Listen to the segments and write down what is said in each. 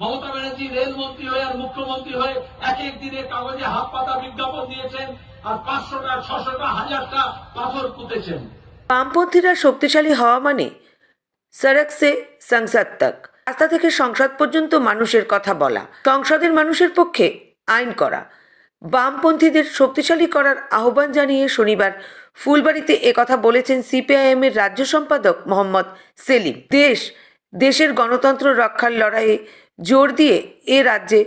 মমতা ব্যানার্জি রেলমন্ত্রী হয়ে আর মুখ্যমন্ত্রী হয়ে এক এক দিনে কাগজে হাত পাতা বিজ্ঞাপন দিয়েছেন আর পাঁচশোটা, ছশোটা, হাজারটা পাথর পুঁতেছেন। বামপন্থীরা শক্তিশালী হওয়া মানে সড়ক সে সংসদ তক, রাস্তা থেকে সংসদ পর্যন্ত মানুষের কথা বলা, সংসদের মানুষের পক্ষে আইন করা। বামপন্থীদের শক্তিশালী করার আহ্বান জানিয়ে শনিবার ফুলবাড়িতে একথা বলেছেন সিপিআইএম এর রাজ্য সম্পাদক মোহাম্মদ সেলিম। দেশ, দেশের গণতন্ত্র রক্ষার লড়াইয়ে জোর দিয়ে এ রাজ্যে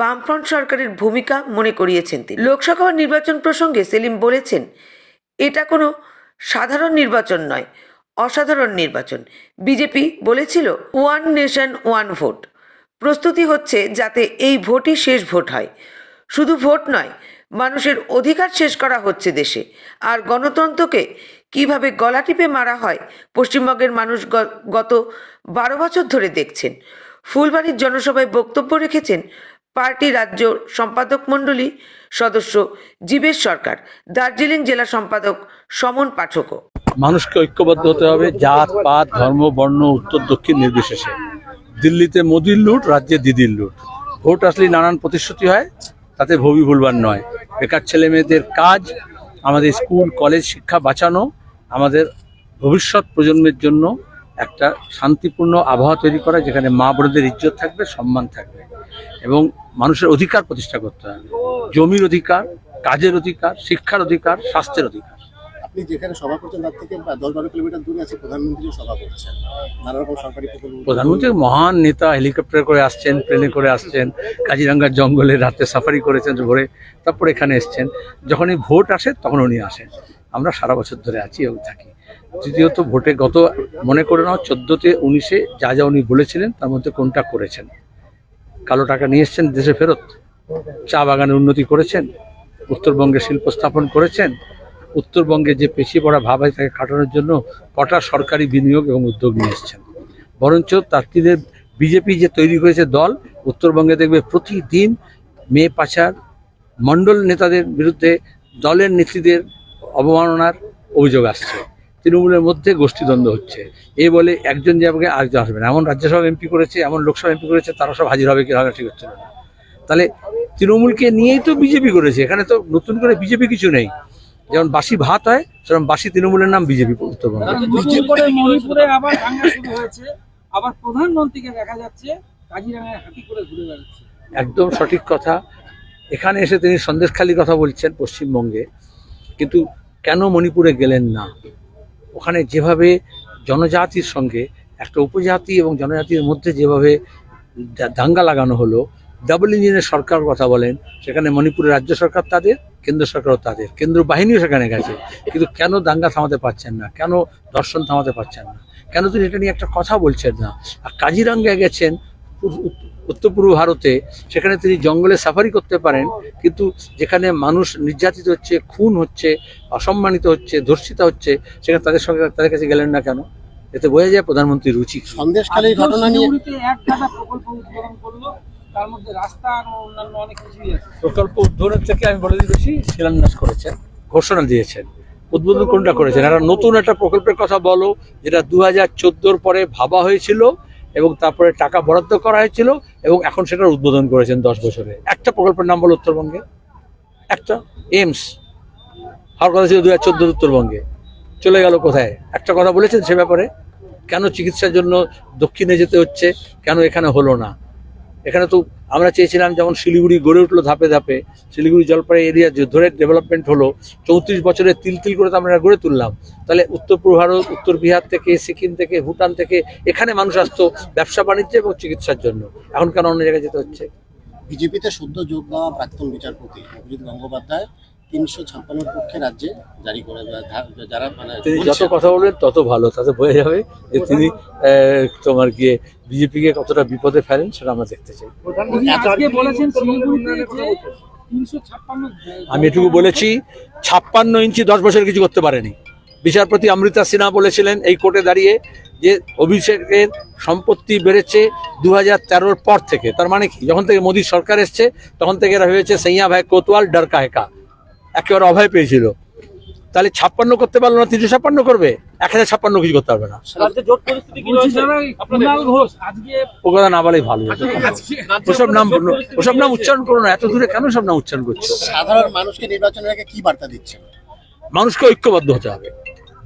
বামফ্রন্ট সরকারের ভূমিকা মনে করিয়েছেন তিনি। লোকসভা নির্বাচন প্রসঙ্গে সেলিম বলেছেন, এটা কোনো সাধারণ নির্বাচন নয়, অসাধারণ নির্বাচন। বিজেপি বলেছিল, ওয়ান নেশন, ওয়ান ভোট। প্রস্তুতি হচ্ছে যাতে এই ভোটই শেষ ভোট হয়। শুধু ভোট নয়, মানুষের অধিকার শেষ করা হচ্ছে দেশে। আর গণতন্ত্রকে কীভাবে গলা টিপে মারা হয়, পশ্চিমবঙ্গের মানুষ গত বারো বছর ধরে দেখছেন। ফুলবাড়ির জনসভায় বক্তব্য রেখেছেন পার্টি রাজ্য সম্পাদক মণ্ডলী সদস্য জীবেশ সরকার, দার্জিলিং জেলা সম্পাদক সমন পাঠকও। মানুষকে ঐক্যবদ্ধ হতে হবে জাত, পাত, ধর্ম, বর্ণ, উত্তর, দক্ষিণ নির্বিশেষে। দিল্লিতে মোদির লুট, রাজ্যে দিদির লুট। ভোট আসলে নানান প্রতিশ্রুতি হয়, তাতে ভবি ভুলবার নয়। বেকার ছেলে মেয়েদের কাজ, আমাদের স্কুল, কলেজ, শিক্ষা বাঁচানো, আমাদের ভবিষ্যৎ প্রজন্মের জন্য একটা শান্তিপূর্ণ আবহাওয়া তৈরি করা যেখানে মা বোনদের ইজ্জত থাকবে সম্মান থাকবে। এবং মানুষের অধিকার প্রতিষ্ঠা করতে হবে। জমির অধিকার কাজের অধিকার শিক্ষার অধিকার স্বাস্থ্যের অধিকার। আপনি যেখানে সভা করছেন তার থেকে দশ বারো কিলোমিটার দূরে আছে প্রধানমন্ত্রী সভা করছেন। নানা রকম সরকারি প্রধানমন্ত্রী মহান নেতা হেলিকপ্টার করে আসছেন প্লেনে করে আসছেন কাজিরাঙ্গার জঙ্গলে রাতে সাফারি করেছেন ভোরে তারপর এখানে এসছেন। যখনই ভোট আসে তখন উনি আসেন। আমরা সারা বছর ধরে আছি এবং থাকি। তৃতীয়ত ভোটে গত, মনে করে নাও, চোদ্দোতে উনিশে যা যা উনি বলেছিলেন, তার মধ্যে কোনটা করেছেন? কালো টাকা নিয়ে এসছেন দেশে ফেরত, চা বাগানের উন্নতি করেছেন, উত্তরবঙ্গে শিল্প স্থাপন করেছেন, উত্তরবঙ্গে যে পেছিয়ে পড়া ভাব আছে তাকে কাটানোর জন্য কটা সরকারি বিনিয়োগ এবং উদ্যোগ নিয়ে এসছেন। বরঞ্চ তাত্ত্বিদের বিজেপি যে তৈরি করেছে দল, উত্তরবঙ্গে দেখবে প্রতিদিন মেয়ে পাচার, মণ্ডল নেতাদের বিরুদ্ধে দলের নেত্রীদের অবমাননার অভিযোগ আসছে। তৃণমূলের মধ্যে গোষ্ঠীদ্বন্দ্ব হচ্ছে। এই বলে একজন যাবে আরেকজন আসবে না। এমন রাজ্যসভা এমপি করেছে এমন লোকসভা এমপি করেছে তারা সব হাজির হবে কি হবে ঠিক হচ্ছে না। তাহলে তৃণমূলকে নিয়েই তো বিজেপি করেছে। এখানে তো নতুন করে বিজেপি কিছু নেই। যেমন বাসি ভাত হয় সেরকম বাসি তৃণমূলের নাম বিজেপি উত্তরবঙ্গে। দুদিন আবার দাঙ্গা শুরু হয়েছে। আবার প্রধানমন্ত্রীকে দেখা যাচ্ছে কাজিরাঙায় হাতি করে ঘুরে বেড়াচ্ছে। একদম সঠিক কথা। এখানে এসে তিনি সন্দেশখালী কথা বলছেন পশ্চিমবঙ্গে। কিন্তু কেন মণিপুরে গেলেন না? ওখানে যেভাবে জনজাতির সঙ্গে, একটা উপজাতি এবং জনজাতির মধ্যে যেভাবে দাঙ্গা লাগানো হলো, ডাবল ইঞ্জিনের সরকার কথা বলেন, সেখানে মণিপুরের রাজ্য সরকার তাদের, কেন্দ্র সরকারও তাদের। কেন্দ্র বাহিনীও সেখানে গেছে। কিন্তু কেন দাঙ্গা থামাতে পারছেন না? কেন দর্শন থামাতে পারছেন না? কেন তিনি এটা নিয়ে একটা কথা বলছেন না? আর কাজিরাঙ্গায় গেছেন উত্তর পূর্ব ভারতে সেখানে তিনি জঙ্গলে সাফারি করতে পারেন কিন্তু যেখানে মানুষ নির্যাতিত হচ্ছে খুন হচ্ছে অসম্মানিত হচ্ছে ধর্ষিতা হচ্ছে সেখানে তাদের সঙ্গে তাদের কাছে গেলেন না কেন? এতে বোঝা যায় প্রধানমন্ত্রীর রুচি কি। সন্দেশখালীর ঘটনা নিয়ে প্রকল্প উদ্বোধন তার মধ্যে রাস্তা অন্যান্য অনেক কিছুই আছে। প্রকল্প উদ্বোধনের থেকে আমি বলে দিয়েছি শিলান্যাস করেছেন ঘোষণা দিয়েছেন। উদ্বোধন কোনটা করেছেন? একটা নতুন একটা প্রকল্পের কথা বলো যেটা দু হাজার চোদ্দোর পরে ভাবা হয়েছিল এবং তারপরে টাকা বরাদ্দ করা হয়েছিল এবং এখন সেটার উদ্বোধন করেছেন দশ বছরে। একটা প্রকল্পের নাম বলো উত্তরবঙ্গে। একটা? এমস হওয়ার কথা ছিল দু হাজার চোদ্দোর উত্তরবঙ্গে। চলে গেল কোথায়? একটা কথা বলেছেন সে ব্যাপারে? কেন চিকিৎসার জন্য দক্ষিণে যেতে হচ্ছে? কেন এখানে হলো না? এখানে তো আমরা চেয়েছিলাম যেমন শিলিগুড়ি গড়ে উঠল ধাপে ধাপে, শিলিগুড়ি জলপাই এরিয়া ধরে ডেভেলপমেন্ট হলো, চৌত্রিশ বছরে তিল তিল করে তো আমরা গড়ে তুললাম। তাহলে উত্তর পূর্ব ভারত, উত্তর বিহার থেকে, সিকিম থেকে, ভুটান থেকে এখানে মানুষ আসতো ব্যবসা বাণিজ্য এবং চিকিৎসার জন্য। এখন কেন অন্য জায়গায় যেতে হচ্ছে? বিজেপিতে সদ্য যোগ দেওয়া প্রাক্তন বিচারপতি অভিজিৎ গঙ্গোপাধ্যায় তিনশো ছাপ্পান্নর পক্ষে রাজ্যে জারি করে যা- যারা মানে তিনি যত কথা বলবেন তত ভালো। তাতে বোঝা যাবে যে তিনি আহ, তোমার গিয়ে বিজেপিকে কতটা বিপদে ফেলেন সেটা আমরা দেখতে চাই। আমি এটুকু বলেছি ছাপ্পান্ন ইঞ্চি দশ বছর কিছু করতে পারেনি। বিচারপতি অমৃতা সিনহা বলেছিলেন এই কোর্টে দাঁড়িয়ে যে অভিষেকের সম্পত্তি বেড়েছে দু হাজার তেরোর পর থেকে। তার মানে কি? যখন থেকে মোদী সরকার এসছে তখন থেকে এরা হয়েছে সৈয়া ভাই কোতোয়াল ডর কাহেকা একেবারে অভয় পেয়েছিল। তাহলে ছাপ্পান্ন করতে পারল না তিনশো ছাপ্পান্ন করবে? এক হাজার ছাপ্পান্ন কিছু করতে পারবে না। ও কথা না বলেই ভালো ওসব নাম ওসব নাম উচ্চারণ করো না এত দূরে কেন সব নাম উচ্চারণ করছ? সাধারণ মানুষকে নির্বাচনের আগে কি বার্তা দিচ্ছেন? মানুষকে ঐক্যবদ্ধ হতে হবে।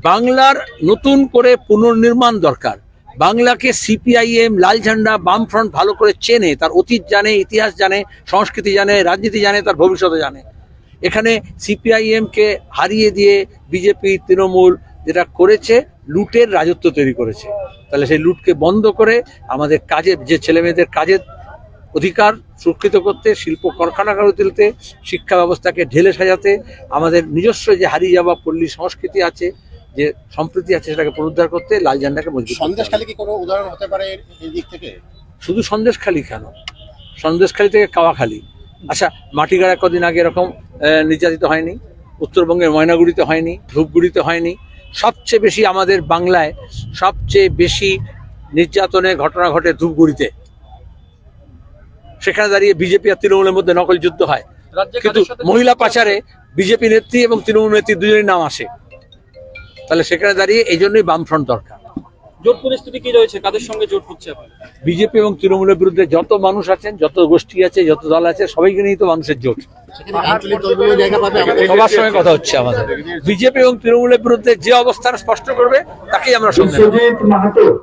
বাংলার নতুন করে পুনর্নির্মাণ দরকার। বাংলাকে সিপিআইএম লাল ঝান্ডা বামফ্রন্ট ভালো করে চেনে তার অতীত জানে ইতিহাস জানে সংস্কৃতি জানে রাজনীতি জানে তার ভবিষ্যতে জানে। এখানে সিপিআইএম কে হারিয়ে দিয়ে বিজেপি তৃণমূল যেটা করেছে লুটের রাজত্ব তৈরি করেছে। তাহলে সেই লুটকে বন্ধ করে আমাদের কাজে যে ছেলেমেয়েদের কাজের অধিকার সুরক্ষিত করতে শিল্প কারখানা গড়ে তুলতে শিক্ষা ব্যবস্থাকে ঢেলে সাজাতে আমাদের নিজস্ব যে হারিয়ে যাওয়া পল্লী সংস্কৃতি আছে যে সম্প্রীতি আছে সেটাকে পুনরুদ্ধার করতে লাল ঝান্ডাকে মজবুত সন্দেশখালী কি কোনো উদাহরণ হতে পারে এই দিক থেকে? শুধু সন্দেশখালি কেন? সন্দেশখালি থেকে কাওয়াখালি। আচ্ছা মাটিগাড়া কদিন আগে এরকম নির্যাতিত হয়নি? উত্তরবঙ্গের ময়নাগুড়িতে হয়নি ধূপগুড়িতে হয়নি। সবচেয়ে বেশি আমাদের বাংলায় সবচেয়ে বেশি নির্যাতনের ঘটনা ঘটে ধূপগুড়িতে। সেখানে দাঁড়িয়ে বিজেপি আর তৃণমূলের মধ্যে নকল যুদ্ধ হয়। কিন্তু মহিলা পাচারে বিজেপি নেত্রী এবং তৃণমূল নেত্রী দুজনের নাম আসে। তাহলে সেখানে দাঁড়িয়ে এই জন্যই বামফ্রন্ট দরকার। জোট পরিস্থিতি কি রয়েছে? কাদের সঙ্গে জোট হচ্ছে আপনার বিজেপি এবং তৃণমূলের বিরুদ্ধে যত মানুষ আছেন যত গোষ্ঠী আছে যত দল আছে সবাইকে নিয়ে তো মানুষের জোট। সবার সঙ্গে কথা হচ্ছে আমাদের। বিজেপি এবং তৃণমূলের বিরুদ্ধে যে অবস্থান স্পষ্ট করবে তাকেই আমরা সঙ্গে নেব।